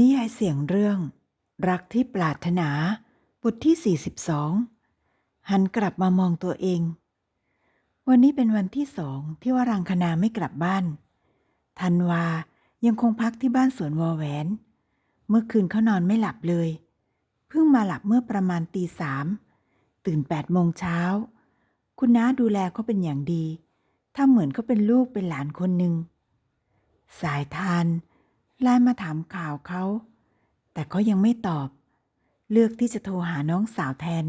นิยายเสียงเรื่อง รักที่ปรารถนา บทที่ 42 หันกลับมามองตัวเอง วันนี้เป็นวันที่สองที่วารังคณาไม่กลับบ้าน ธันวายังคงพักที่บ้านสวนวอแหวน เมื่อคืนเขานอนไม่หลับเลย เพิ่งมาหลับเมื่อประมาณตีสาม ตื่นแปดโมงเช้า คุณน้าดูแลเขาเป็นอย่างดี ถ้าเหมือนเขาเป็นลูกเป็นหลานคนหนึ่ง สายทาน ไลน์มาถามข่าวเขา แต่เขายังไม่ตอบ เลือกที่จะโทรหาน้องสาวแทน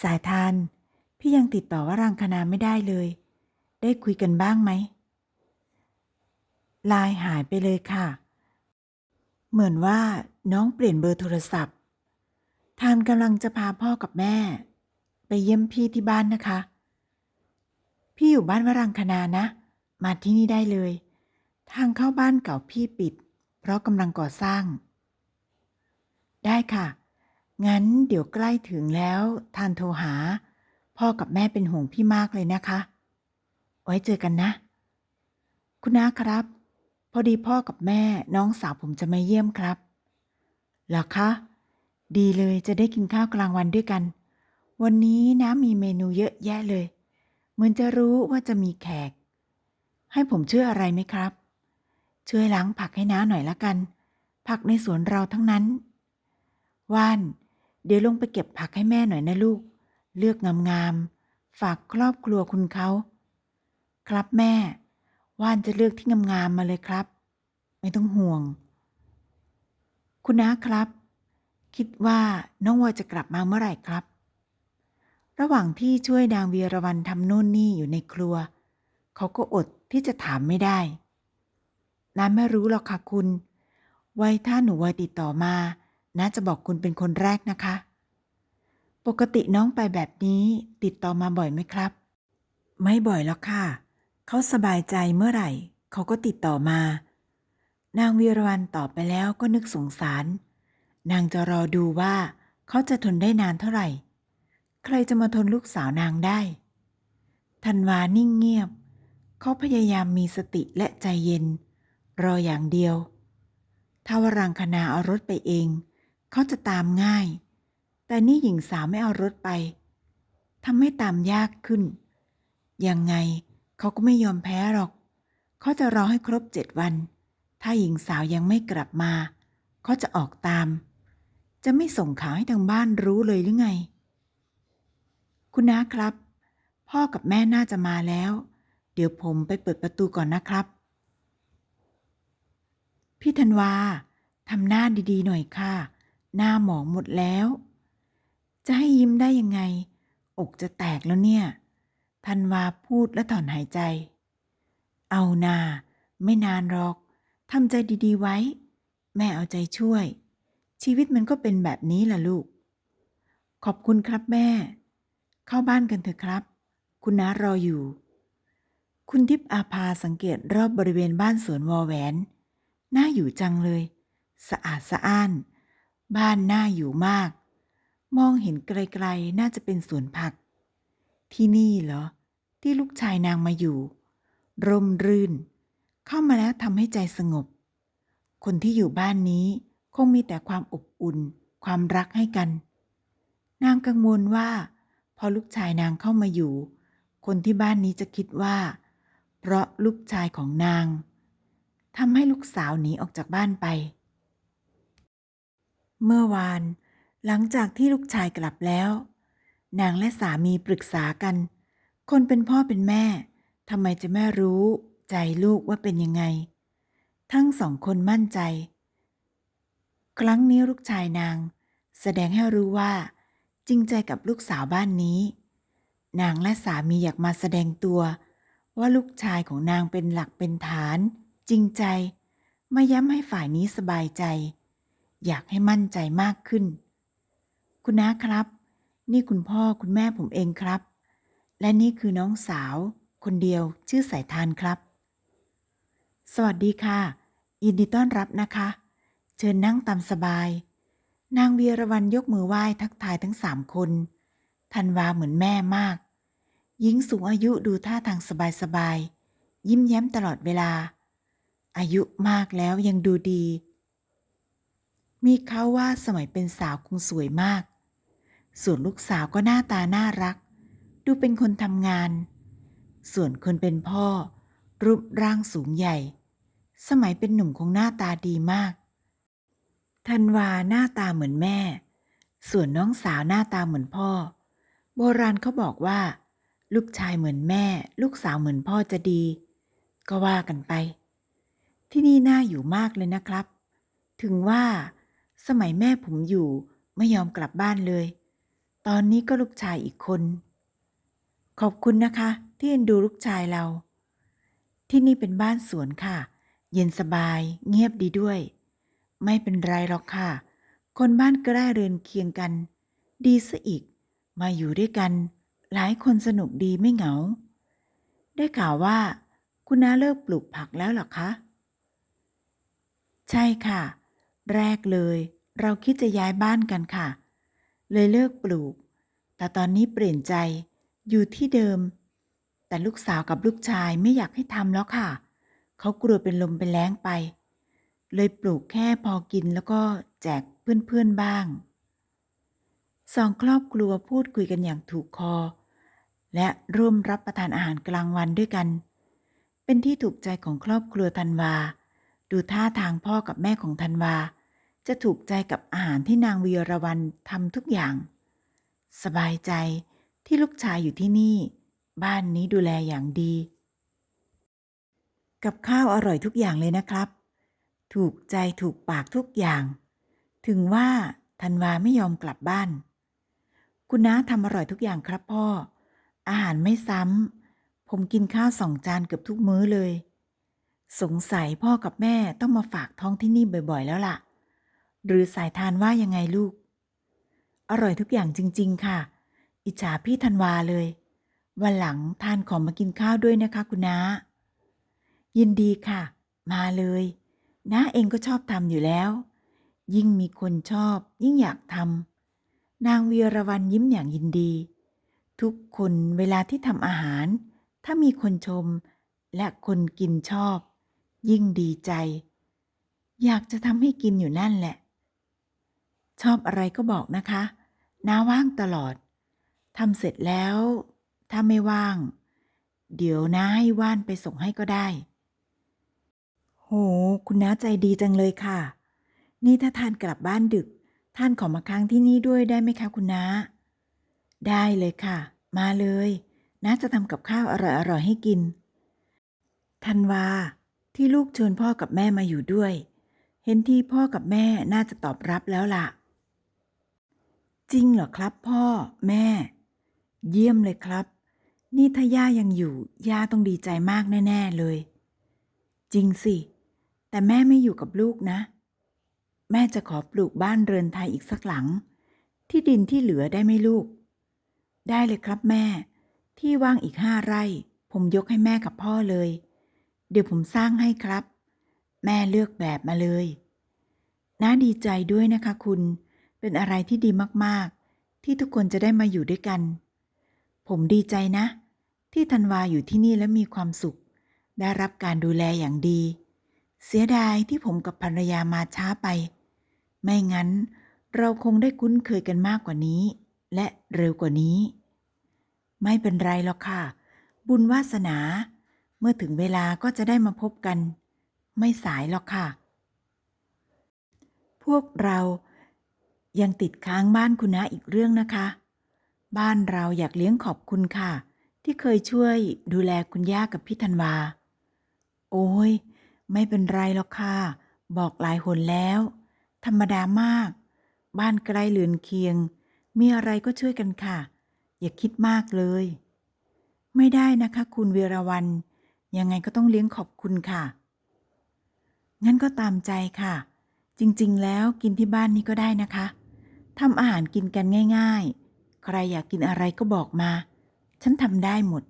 สายทาน พี่ยังติดต่อว่ารังคณาไม่ได้เลย ได้คุยกันบ้างไหมไลน์หายไปเลยค่ะ เหมือนว่าน้องเปลี่ยนเบอร์โทรศัพท์ ทานกำลังจะพาพ่อกับแม่ ไปเยี่ยมพี่ที่บ้านนะคะ พี่อยู่บ้านวรังคณานะ มาที่นี่ได้เลย ทางเข้าบ้านเก่าพี่ปิด เพราะกำลังก่อสร้าง ได้ค่ะ งั้นเดี๋ยวใกล้ถึงแล้ว ทานโทรหา พ่อกับแม่เป็นห่วงพี่มากเลยนะคะ ไว้เจอกันนะ คุณน้าครับ พอดีพ่อกับแม่น้องสาวผมจะมาเยี่ยมครับเหรอคะ ดีเลยจะได้กินข้าวกลางวันด้วยกัน วันนี้น้ามีเมนูเยอะแยะเลย เหมือนจะรู้ว่าจะมีแขก ให้ผมช่วยอะไรไหมครับ ช่วยล้างผักให้น้าหน่อยละกัน ผักในสวนเราทั้งนั้น ว่าน เดี๋ยวลงไปเก็บผักให้แม่หน่อยนะลูก เลือกงามๆ ฝากครอบครัวคุณเขา ครับแม่ ว่านจะเลือกที่งามๆมาเลยครับ ไม่ต้องห่วง คุณน้าครับ คิดว่าน้องวอยจะกลับมาเมื่อไหร่ครับ ระหว่างที่ช่วยนางเวียรวรรณทำนู่นนี่อยู่ในครัว เขาก็อดที่จะถามไม่ได้ น้าไม่รู้หรอกค่ะคุณ ไว้ถ้าหนูวอยติดต่อมาน้าจะบอกคุณเป็นคนแรกนะคะ ปกติน้องไปแบบนี้ติดต่อมาบ่อยไหมครับ ไม่บ่อยแล้วค่ะ เขาสบายใจเมื่อไหร่ เขาก็ติดต่อมา นางวีรวรรณตอบไปแล้วก็นึกสงสาร นางจะรอดูว่าเขาจะทนได้นานเท่าไหร่ ใครจะมาทนลูกสาวนางได้ธันวานิ่งเงียบ เขาพยายามมีสติและใจเย็น รออย่างเดียว ถ้าวรังคณาเอารถไปเอง เขาจะตามง่าย แต่นี่หญิงสาวไม่เอารถไปทำให้ตามยากขึ้น ยังไงเขาก็ไม่ยอมแพ้หรอก เขาจะรอให้ครบเจ็ดวัน ถ้าหญิงสาวยังไม่กลับมา เขาจะออกตาม จะไม่ส่งข่าวให้ทางบ้านรู้เลยหรือไง คุณน้าครับ พ่อกับแม่น่าจะมาแล้ว เดี๋ยวผมไปเปิดประตูก่อนนะครับ พี่ธันวาทำหน้าดีๆหน่อยค่ะ หน้าหมองหมดแล้ว จะให้ยิ้มได้ยังไง อกจะแตกแล้วเนี่ย ธันวาพูดและถอนหายใจ เอานาไม่นานหรอกทำใจดีๆไว้ แม่เอาใจช่วย ชีวิตมันก็เป็นแบบนี้ล่ะลูก ขอบคุณครับแม่ เข้าบ้านกันเถอะครับ คุณน้ารออยู่ คุณทิพย์อาภาสังเกตรอบบริเวณบ้านสวนวอแหวน น่าอยู่จังเลย สะอาดสะอ้าน บ้านน่าอยู่มาก มองเห็นไกลๆ น่าจะเป็นสวนผัก ที่นี่เหรอ ที่ลูกชายนางมาอยู่ ร่มรื่น เข้ามาแล้วทำให้ใจสงบ คนที่อยู่บ้านนี้คงมีแต่ความอบอุ่น ความรักให้กัน นางกังวลว่า พอลูกชายนางเข้ามาอยู่ คนที่บ้านนี้จะคิดว่า เพราะลูกชายของนาง ทำให้ลูกสาวหนีออกจากบ้านไป เมื่อวาน หลังจากที่ลูกชายกลับแล้ว นางและสามีปรึกษากัน คนเป็นพ่อเป็นแม่ทำไมจะไม่รู้ใจลูกว่าเป็นยังไง ทั้งสองคนมั่นใจ ครั้งนี้ลูกชายนาง แสดงให้รู้ว่า จริงใจกับลูกสาวบ้านนี้ นางและสามีอยากมาแสดงตัว ว่าลูกชายของนางเป็นหลักเป็นฐาน จริงใจมาย้ำให้ฝ่ายนี้สบายใจ อยากให้มั่นใจมากขึ้น คุณน้าครับ นี่คุณพ่อคุณแม่ผมเองครับ และนี่คือน้องสาว คนเดียวชื่อสายทานครับ สวัสดีค่ะ ยินดีต้อนรับนะคะ เชิญนั่งตามสบาย นางเวียรวรรณยกมือไหว้ทักทายทั้งสามคนธันวาเหมือนแม่มากหญิงสูงอายุดูท่าทางสบายๆ ยิ้มแย้มตลอดเวลา อายุมากแล้วยังดูดี มีเขาว่าสมัยเป็นสาวคงสวยมาก ส่วนลูกสาวก็หน้าตาน่ารัก ดูเป็นคนทำงาน ส่วนคนเป็นพ่อ รูปร่างสูงใหญ่ สมัยเป็นหนุ่มคงหน้าตาดีมาก ธันวาหน้าตาเหมือนแม่ ส่วนน้องสาวหน้าตาเหมือนพ่อ โบราณเขาบอกว่า ลูกชายเหมือนแม่ ลูกสาวเหมือนพ่อจะดี ก็ว่ากันไป ที่นี่น่าอยู่มากเลยนะครับ ถึงว่า สมัยแม่ผมอยู่ไม่ยอมกลับบ้านเลย ตอนนี้ก็ลูกชายอีกคน ขอบคุณนะคะ ที่เอ็นดูลูกชายเรา ที่นี่เป็นบ้านสวนค่ะ เย็นสบาย เงียบดีด้วย ไม่เป็นไรหรอกค่ะ คนบ้านใกล้เรือนเคียงกัน ดีซะอีก มาอยู่ด้วยกัน หลายคนสนุกดีไม่เหงา ได้ข่าวว่า คุณน้าเลิกปลูกผักแล้วเหรอคะ ใช่ค่ะ แรกเลย เราคิดจะย้ายบ้านกันค่ะ เลยเลิกปลูก แต่ตอนนี้เปลี่ยนใจอยู่ที่เดิม แต่ลูกสาวกับลูกชายไม่อยากให้ทำแล้วค่ะ เขากลัวเป็นลมเป็นแล้งไป เลยปลูกแค่พอกินแล้วก็แจกเพื่อนๆบ้างสองครอบครัวพูดคุยกันอย่างถูกคอ และร่วมรับประทานอาหารกลางวันด้วยกัน เป็นที่ถูกใจของครอบครัวธันวา ดูท่าทางพ่อกับแม่ของธันวา จะถูกใจกับอาหารที่นางวีรวันทำทุกอย่าง สบายใจที่ลูกชายอยู่ที่นี่ บ้านนี้ดูแลอย่างดี กับข้าวอร่อยทุกอย่างเลยนะครับ ถูกใจถูกปากทุกอย่าง ถึงว่าธันวาไม่ยอมกลับบ้าน คุณน้าทำอร่อยทุกอย่างครับพ่อ อาหารไม่ซ้ำผมกินข้าวสองจานเกือบทุกมื้อเลย สงสัยพ่อกับแม่ต้องมาฝากท้องที่นี่บ่อยๆ แล้วล่ะ หรือสายทานว่ายังไงลูก อร่อยทุกอย่างจริง ๆ ค่ะ อิจฉาพี่ธันวาเลย วันหลังทานของมากินข้าวด้วยนะคะคุณน้า ยินดีค่ะ มาเลยน้าเองก็ชอบทำอยู่แล้ว ยิ่งมีคนชอบ ยิ่งอยากทำนางวีรวันยิ้มอย่างยินดี ทุกคนเวลาที่ทำอาหาร ถ้ามีคนชมและคนกินชอบ ยิ่งดีใจ อยากจะทำให้กินอยู่นั่นแหละ ชอบอะไรก็บอกนะคะน้าว่างตลอดทำเสร็จแล้ว ถ้าไม่ว่าง เดี๋ยวน้าให้ว่านไปส่งให้ก็ได้ โห คุณน้าใจดีจังเลยค่ะ นี่ถ้าทานกลับบ้านดึก ท่านขอมาค้างที่นี่ด้วยได้ไหมคะคุณน้า ได้เลยค่ะ มาเลยน้าจะทำกับข้าวอร่อยๆให้กินธันวา ที่ลูกชวนพ่อกับแม่มาอยู่ด้วย เห็นที่พ่อกับแม่น่าจะตอบรับแล้วล่ะ จริงเหรอครับพ่อแม่ เยี่ยมเลยครับ นี่ถ้าย่ายังอยู่ย่าต้องดีใจมากแน่ ๆเลย จริงสิ แต่แม่ไม่อยู่กับลูกนะ แม่จะขอปลูกบ้านเรือนไทยอีกสักหลัง ที่ดินที่เหลือได้ไหมลูก ได้เลยครับแม่ ที่ว่างอีกห้าไร่ ผมยกให้แม่กับพ่อเลย เดี๋ยวผมสร้างให้ครับ แม่เลือกแบบมาเลยน่าดีใจด้วยนะคะคุณ เป็นอะไรที่ดีมากๆ ที่ทุกคนจะได้มาอยู่ด้วยกัน ผมดีใจนะ ที่ธันวาอยู่ที่นี่และมีความสุข ได้รับการดูแลอย่างดี เสียดายที่ผมกับภรรยามาช้าไป ไม่งั้น เราคงได้คุ้นเคยกันมากกว่านี้ และเร็วกว่านี้ ไม่เป็นไรหรอกค่ะ บุญวาสนา เมื่อถึงเวลาก็จะได้มาพบกัน ไม่สายหรอกค่ะ พวกเรายังติดค้างบ้านคุณน้าอีกเรื่องนะคะ บ้านเราอยากเลี้ยงขอบคุณค่ะ ที่เคยช่วยดูแลคุณย่ากับพี่ธันวา โอ้ย ไม่เป็นไรหรอกค่ะ บอกหลายหนแล้ว ธรรมดามาก บ้านใกล้เรือนเคียง มีอะไรก็ช่วยกันค่ะ อย่าคิดมากเลย ไม่ได้นะคะ คุณเวรวัน ยังไงก็ต้องเลี้ยงขอบคุณค่ะ งั้นก็ตามใจค่ะ จริงๆ แล้วกินที่บ้านนี้ก็ได้นะคะทำอาหารกินกันง่าย ๆ ใครอยากกินอะไรก็บอกมา ฉันทำได้หมด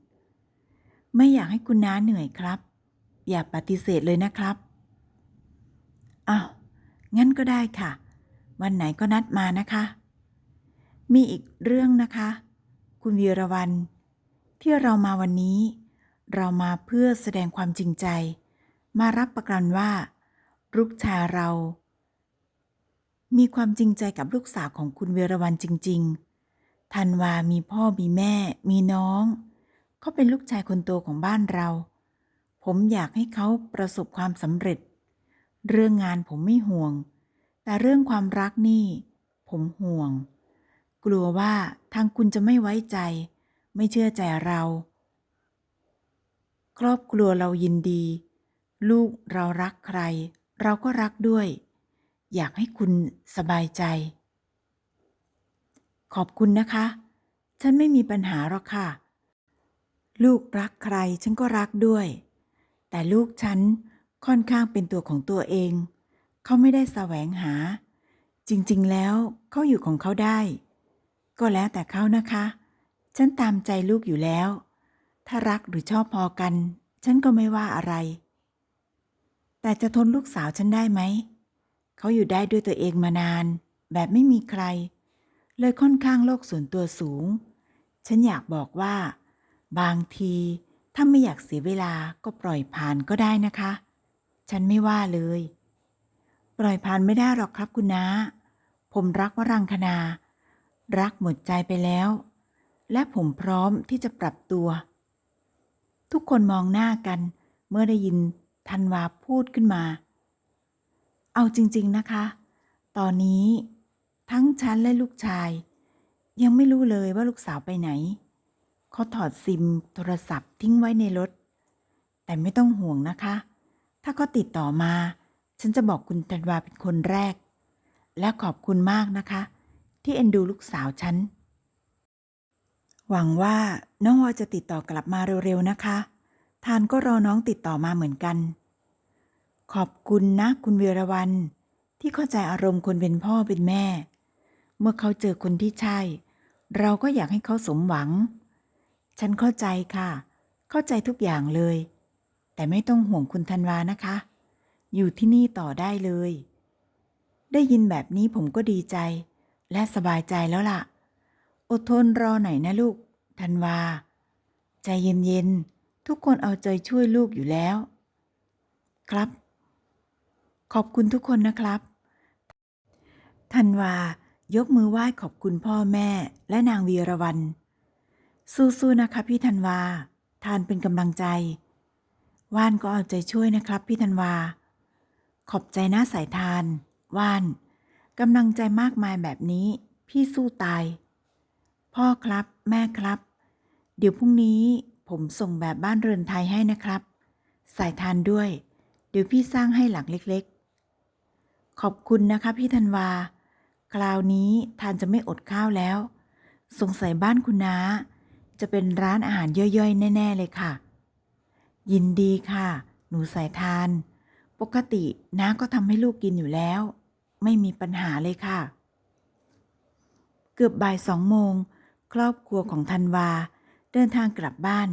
ไม่อยากให้คุณน้าเหนื่อยครับ อย่าปฏิเสธเลยนะครับอ้าวงั้นก็ได้ค่ะ วันไหนก็นัดมานะคะ มีอีกเรื่องนะคะ คุณวีรวันที่เรามาวันนี้ เรามาเพื่อแสดงความจริงใจ มารับประกันว่า ลูกชายเรา มีความจริงใจกับลูกสาวของคุณเวรวันจริง ๆ ธันวามีพ่อมีแม่ มีน้อง เขาเป็นลูกชายคนโตของบ้านเรา ผมอยากให้เขาประสบความสำเร็จ เรื่องงานผมไม่ห่วง แต่เรื่องความรักนี่ ผมห่วง กลัวว่าทางคุณจะไม่ไว้ใจ ไม่เชื่อใจเรา ครอบครัวเรายินดี ลูกเรารักใคร เราก็รักด้วย อยากให้คุณสบายใจ ขอบคุณนะคะ ฉันไม่มีปัญหาหรอกค่ะ ลูกรักใครฉันก็รักด้วย แต่ลูกฉันค่อนข้างเป็นตัวของตัวเอง เขาไม่ได้แสวงหา จริงๆแล้วเขาอยู่ของเขาได้ ก็แล้วแต่เขานะคะ ฉันตามใจลูกอยู่แล้ว ถ้ารักหรือชอบพอกัน ฉันก็ไม่ว่าอะไร แต่จะทนลูกสาวฉันได้ไหม เขาอยู่ได้ด้วยตัวเองมานาน แบบไม่มีใคร เลยค่อนข้างโลกส่วนตัวสูง ฉันอยากบอกว่า บางที ถ้าไม่อยากเสียเวลาก็ปล่อยผ่านก็ได้นะคะ ฉันไม่ว่าเลย ปล่อยผ่านไม่ได้หรอกครับคุณน้า ผมรักวรังคณา รักหมดใจไปแล้ว และผมพร้อมที่จะปรับตัว ทุกคนมองหน้ากัน เมื่อได้ยินธันวาพูดขึ้นมา เอาจริง ๆนะคะ ตอนนี้ทั้งฉันและลูกชาย ยังไม่รู้เลยว่าลูกสาวไปไหน เขาถอดซิมโทรศัพท์ทิ้งไว้ในรถ แต่ไม่ต้องห่วงนะคะ ถ้าเขาติดต่อมา ฉันจะบอกคุณธันวาเป็นคนแรก และขอบคุณมากนะคะ ที่เอ็นดูลูกสาวฉัน หวังว่าน้องวอจะติดต่อกลับมาเร็วๆนะคะ ทานก็รอน้องติดต่อมาเหมือนกัน ขอบคุณนะคุณเวีรวันที่เข้าใจอารมณ์คนเป็นพ่อเป็นแม่ เมื่อเขาเจอคนที่ใช่ เราก็อยากให้เขาสมหวัง ฉันเข้าใจค่ะ เข้าใจทุกอย่างเลย แต่ไม่ต้องห่วงคุณธันวานะคะ อยู่ที่นี่ต่อได้เลย ได้ยินแบบนี้ผมก็ดีใจ และสบายใจแล้วล่ะ อดทนรอหน่อยนะลูก ธันวา ใจเย็นๆ ทุกคนเอาใจช่วยลูกอยู่แล้ว ครับ ขอบคุณทุกคนนะครับ ธันวายกมือไหว้ขอบคุณพ่อแม่และนางวีรวันสู้ๆนะคะพี่ธันวา ทานเป็นกำลังใจ ว่านก็เอาใจช่วยนะครับพี่ธันวา ขอบใจนะสายทาน ว่านกำลังใจมากมายแบบนี้ พี่สู้ตาย พ่อครับแม่ครับ เดี๋ยวพรุ่งนี้ผมส่งแบบบ้านเรือนไทยให้นะครับ สายทานด้วย เดี๋ยวพี่สร้างให้หลังเล็กๆ ขอบคุณนะคะพี่ธันวา คราวนี้ทานจะไม่อดข้าวแล้ว สงสัยบ้านคุณน้า จะเป็นร้านอาหารย่อยๆ แน่ ๆ เลยค่ะ ยินดีค่ะ หนูสายทาน ปกติน้าก็ทำให้ลูกกินอยู่แล้ว ไม่มีปัญหาเลยค่ะ เกือบบ่ายสองโมง ครอบครัวของธันวา เดินทางกลับบ้าน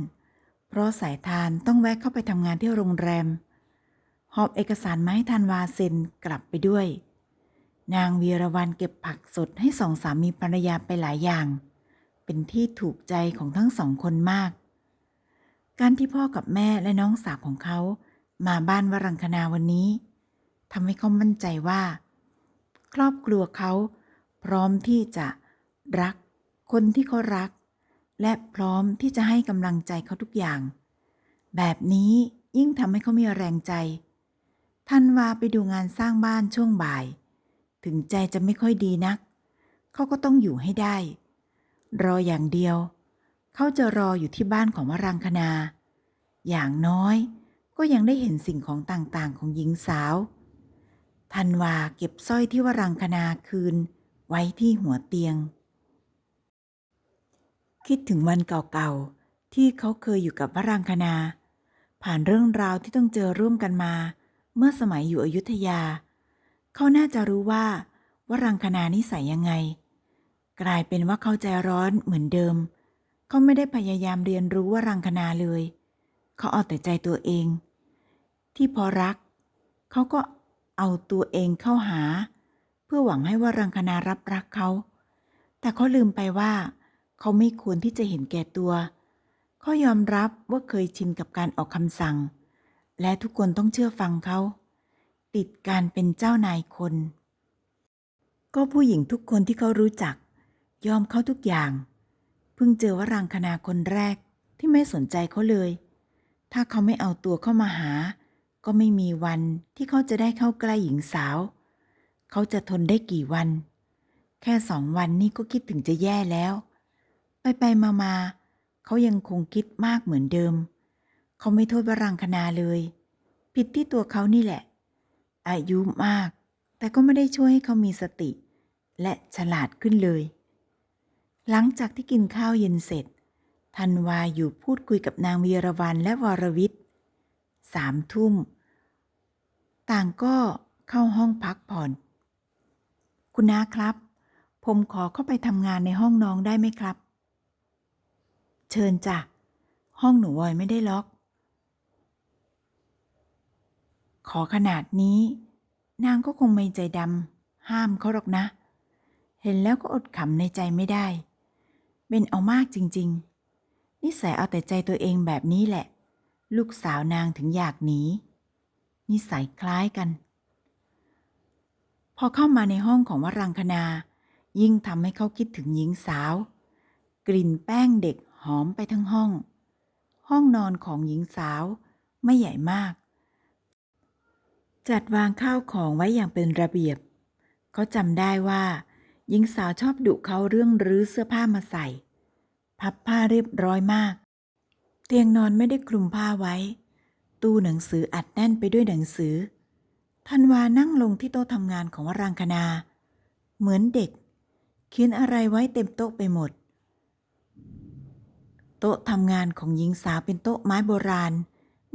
เพราะสายทานต้องแวะเข้าไปทำงานที่โรงแรม หอบเอกสารมาให้ธันวาเซ็นกลับไปด้วย นางวีรวันเก็บผักสดให้สองสามีภรรยาไปหลายอย่าง เป็นที่ถูกใจของทั้งสองคนมาก การที่พ่อกับแม่และน้องสาวของเขามาบ้านวรังคณาวันนี้ทำให้เขามั่นใจว่า ครอบครัวเขาพร้อมที่จะรัก คนที่เขารัก และพร้อมที่จะให้กำลังใจเขาทุกอย่าง แบบนี้ยิ่งทำให้เขามีแรงใจท่านวาไปดูงานสร้างบ้านช่วงบ่าย ถึงใจจะไม่ค่อยดีนัก เขาก็ต้องอยู่ให้ได้ รออย่างเดียว เขาจะรออยู่ที่บ้านของวรังคณา อย่างน้อยก็ยังได้เห็นสิ่งของต่างๆของหญิงสาวธันวาเก็บสร้อยที่วรังคณาคืนไว้ที่หัวเตียง คิดถึงวันเก่าๆ ที่เขาเคยอยู่กับวรังคณา ผ่านเรื่องราวที่ต้องเจอร่วมกันมา เมื่อสมัยอยู่อยุธยา เขาน่าจะรู้ว่าวรังคณานิสัยยังไง กลายเป็นว่าเขาใจร้อนเหมือนเดิม เขาไม่ได้พยายามเรียนรู้วรังคณาเลย เขาเอาแต่ใจตัวเอง ที่พอรัก เขาก็เอาตัวเองเข้าหา เพื่อหวังให้วรังคณารับรักเขา แต่เขาลืมไปว่า เขาไม่ควรที่จะเห็นแก่ตัว เขายอมรับว่าเคยชินกับการออกคำสั่ง และทุกคนต้องเชื่อฟังเขา ติดการเป็นเจ้านายคน ก็ผู้หญิงทุกคนที่เขารู้จัก ยอมเขาทุกอย่าง เพิ่งเจอวรังคณาคนแรกที่ไม่สนใจเขาเลย ถ้าเขาไม่เอาตัวเข้ามาหา ก็ไม่มีวันที่เขาจะได้เข้าใกล้หญิงสาว เขาจะทนได้กี่วัน แค่สองวันนี่ก็คิดถึงจะแย่แล้ว ไปไปมามาๆเขายังคงคิดมากเหมือนเดิม เขาไม่โทษวรังคณาเลย ผิดที่ตัวเขานี่แหละ อายุมาก แต่ก็ไม่ได้ช่วยให้เขามีสติ และฉลาดขึ้นเลย หลังจากที่กินข้าวเย็นเสร็จธันวาอยู่พูดคุยกับนางวีรวรรณและวรวิทย์สามทุ่ม ต่างก็เข้าห้องพักผ่อน คุณน้าครับ ผมขอเข้าไปทำงานในห้องน้องได้ไหมครับ เชิญจ้ะ ห้องหนูวอยไม่ได้ล็อก ขอขนาดนี้ นางก็คงไม่ใจดำห้ามเขาหรอกนะ เห็นแล้วก็อดขำในใจไม่ได้ เป็นเอามากจริง ๆ นิสัยเอาแต่ใจตัวเองแบบนี้แหละ ลูกสาวนางถึงอยากหนี นิสัยคล้ายกัน พอเข้ามาในห้องของวรังคณายิ่งทำให้เขาคิดถึงหญิงสาว กลิ่นแป้งเด็ก หอมไปทั้งห้อง ห้องนอนของหญิงสาวไม่ใหญ่มาก จัดวางข้าวของไว้อย่างเป็นระเบียบ เขาจำได้ว่า หญิงสาวชอบดุเขาเรื่องรื้อเสื้อผ้ามาใส่ พับผ้าเรียบร้อยมาก เตียงนอนไม่ได้คลุมผ้าไว้ ตู้หนังสืออัดแน่นไปด้วยหนังสือธันวานั่งลงที่โต๊ะทำงานของวรางคณา เหมือนเด็กเขียนอะไรไว้เต็มโต๊ะไปหมด โต๊ะทำงานของหญิงสาวเป็นโต๊ะไม้โบราณ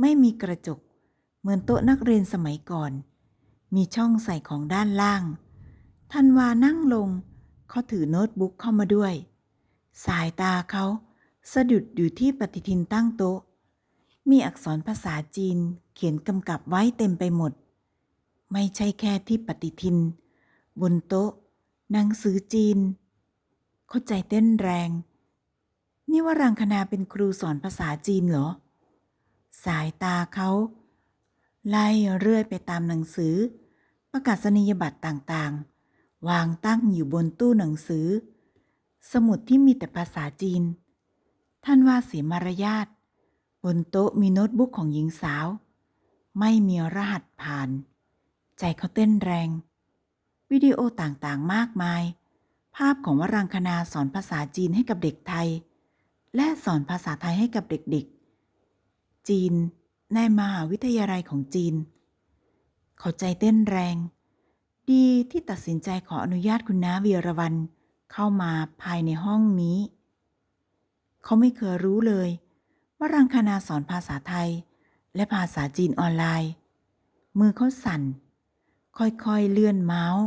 ไม่มีกระจก เหมือนโต๊ะนักเรียนสมัยก่อน มีช่องใส่ของด้านล่างธันวานั่งลง เขาถือโน้ตบุ๊กเข้ามาด้วย สายตาเขาสะดุดอยู่ที่ปฏิทินตั้งโต๊ะ มีอักษรภาษาจีนเขียนกำกับไว้เต็มไปหมด ไม่ใช่แค่ที่ปฏิทิน บนโต๊ะ หนังสือจีน เข้าใจเต้นแรง นี่ว่ารังคณาเป็นครูสอนภาษาจีนเหรอ สายตาเขา ไล่เรื่อยไปตามหนังสือ ประกาศนียบัตรต่างๆ วางตั้งอยู่บนตู้หนังสือ สมุดที่มีแต่ภาษาจีน ท่านว่าเสียมารยาท บนโต๊ะมีโน้ตบุ๊กของหญิงสาว ไม่มีรหัสผ่าน ใจเขาเต้นแรง วิดีโอต่างๆมากมาย ภาพของวรังคณาสอนภาษาจีนให้กับเด็กไทย และสอนภาษาไทยให้กับเด็กๆ จีนในมหาวิทยาลัยของจีน เขาใจเต้นแรง ดีที่ตัดสินใจขออนุญาตคุณน้าวีรวันเข้ามาภายในห้องนี้ เขาไม่เคยรู้เลยว่ารังคณาสอนภาษาไทย และภาษาจีนออนไลน์ มือเขาสั่น ค่อยๆเลื่อนเมาส์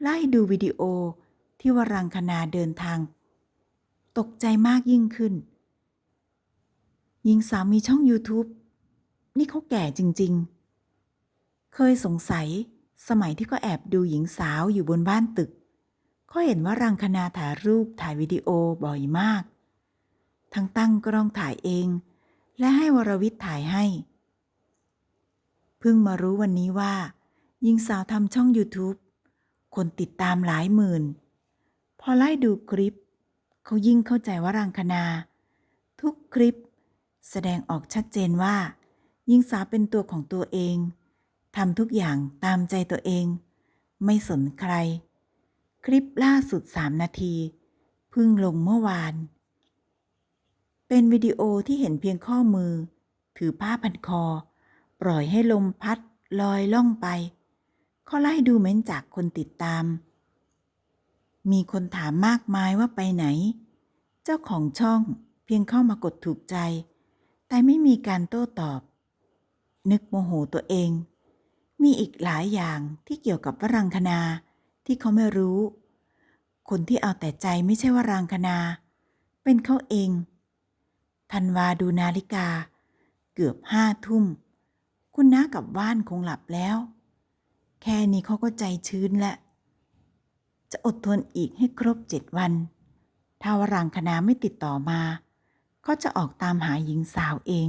ไล่ดูวิดีโอที่วรังคณาเดินทาง ตกใจมากยิ่งขึ้น หญิงสาวมีช่อง YouTube นี่เขาแก่จริง ๆ เคยสงสัยสมัยที่เขาแอบดูหญิงสาวอยู่บนบ้านตึกเขาเห็นว่ารังคณาถ่ายรูปถ่ายวิดีโอบ่อยมาก ทั้งตั้งกล้องถ่ายเอง และให้วรวิทย์ถ่ายให้ เพิ่งมารู้วันนี้ว่าหญิงสาวทำช่อง YouTube คนติดตามหลายหมื่น พอไล่ดูคลิป เขายิ่งเข้าใจว่ารังคณา ทุกคลิป แสดงออกชัดเจนว่าหญิงสาวเป็นตัวของตัวเองทำทุกอย่างตามใจตัวเอง ไม่สนใคร คลิปล่าสุดสามนาทีเพิ่งลงเมื่อวาน เป็นวิดีโอที่เห็นเพียงข้อมือ ถือผ้าพันคอ ปล่อยให้ลมพัดลอยล่องไป เขาไล่ดูเม้นจากคนติดตาม มีคนถามมากมายว่าไปไหน เจ้าของช่องเพียงเข้ามากดถูกใจ แต่ไม่มีการโต้ตอบ นึกโมโหตัวเอง มีอีกหลายอย่างที่เกี่ยวกับวรังคณาที่เขาไม่รู้ คนที่เอาแต่ใจไม่ใช่วรังคณา เป็นเขาเองธันวาดูนาฬิกา เกือบห้าทุ่ม คุณน้ากับว่านคงหลับแล้ว แค่นี้เขาก็ใจชื้นและ จะอดทนอีกให้ครบเจ็ดวัน ถ้าวรังคณาไม่ติดต่อมา ก็จะออกตามหาหญิงสาวเอง